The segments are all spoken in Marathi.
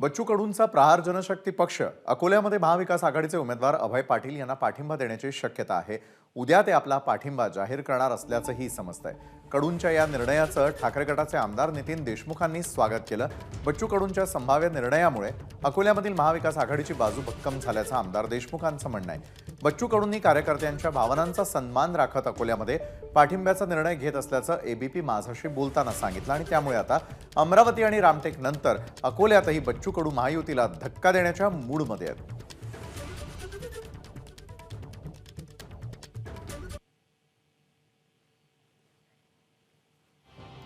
बच्चू कडूंचा प्रहार जनशक्ती पक्ष अकोल्यामध्ये महाविकास आघाडीचे उमेदवार अभय पाटील यांना पाठिंबा देण्याची शक्यता आहे. उद्या ते आपला पाठिंबा जाहीर करणार असल्याचंही समजतंय. कडूंच्या या निर्णयाचं ठाकरे गटाचे आमदार नितीन देशमुखांनी स्वागत केलं. बच्चू कडूंच्या संभाव्य निर्णयामुळे अकोल्यामधील महाविकास आघाडीची बाजू भक्कम झाल्याचं आमदार देशमुखांचं म्हणणं आहे. बच्चू कडूंनी कार्यकर्त्यांच्या भावनांचा सन्मान राखत अकोल्यामध्ये पाठिंब्याचा निर्णय घेत असल्याचं एबीपी माझाशी बोलताना सांगितलं आणि त्यामुळे आता अमरावती आणि रामटेक नंतर अकोल्यातही बच्चू कडू महायुतीला धक्का देण्याच्या मूडमध्ये आहेत.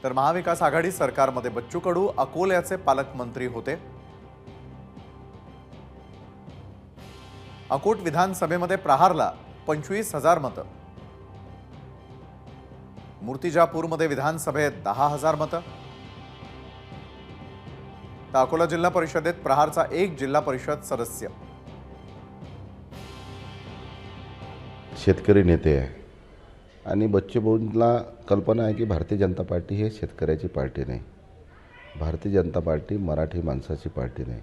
तर महाविकास आघाडी सरकारमध्ये बच्चू कडू अकोल्याचे पालकमंत्री होते. अकोट विधानसभेमध्ये प्रहारला पंचवीस हजार मतं. मूर्तिजापूरमध्ये विधानसभेत दहा हजार मतं. तर अकोला जिल्हा परिषदेत प्रहारचा एक जिल्हा परिषद सदस्य. शेतकरी नेते आहे. आणि बच्चूभाऊंना कल्पना आहे की भारतीय जनता पार्टी हे शेतकऱ्याची पार्टी नाही. भारतीय जनता पार्टी मराठी माणसाची पार्टी नाही.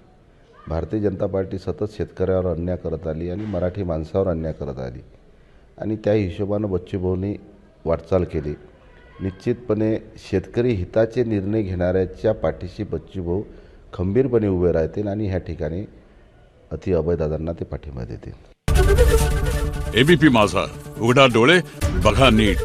भारतीय जनता पार्टी सतत शेतकऱ्यावर अन्याय करत आली आणि मराठी माणसावर अन्याय करत आली. आणि त्या हिशोबानं बच्चूभाऊंनी वाटचाल केली. निश्चितपणे शेतकरी हिताचे निर्णय घेणाऱ्याच्या पाठीशी बच्चूभाऊ खंबीरपणे उभे राहतील आणि ह्या ठिकाणी अति अभयदादांना ते पाठिंबा देतील. एबीपी माझा उघडा डोळे बघा नीट.